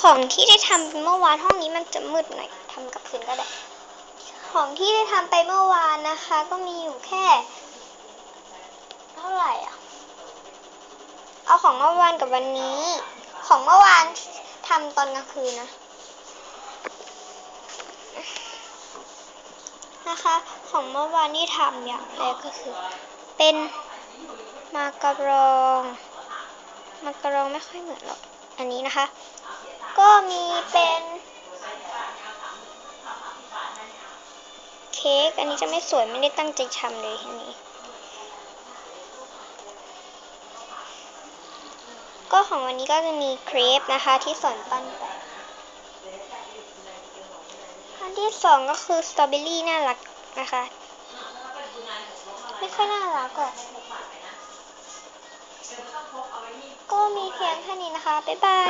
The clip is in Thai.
ของที่ได้ทำเมื่อวานห้องนี้มันจะมืดหน่อยทำกับคืนก็ได้ ของที่ได้ทำไปเมื่อวานนะคะ ก็มีอยู่แค่ เท่าไหร่อะ เอาของเมื่อวานกับวันนี้ ของเมื่อวานทำตอนกลางคืนนะนะคะของเมื่อวานที่ทำอย่างแรกก็คือ เป็นมากระรอง มากระรองไม่ค่อยเหมือนหรอก อันนี้นะคะ ก็มีเป็นเค้กอันนี้จะไม่สวยไม่ได้ตั้งใจทำเลยอันนี้ ก็ของวันนี้ก็จะมีเครปนะคะที่สอนปั้นไปอันที่สองก็คือสตรอเบอรี่น่ารักนะคะ ไม่ค่อยน่ารักหรอก มีเพียงแค่นี้นะคะ บ๊ายบาย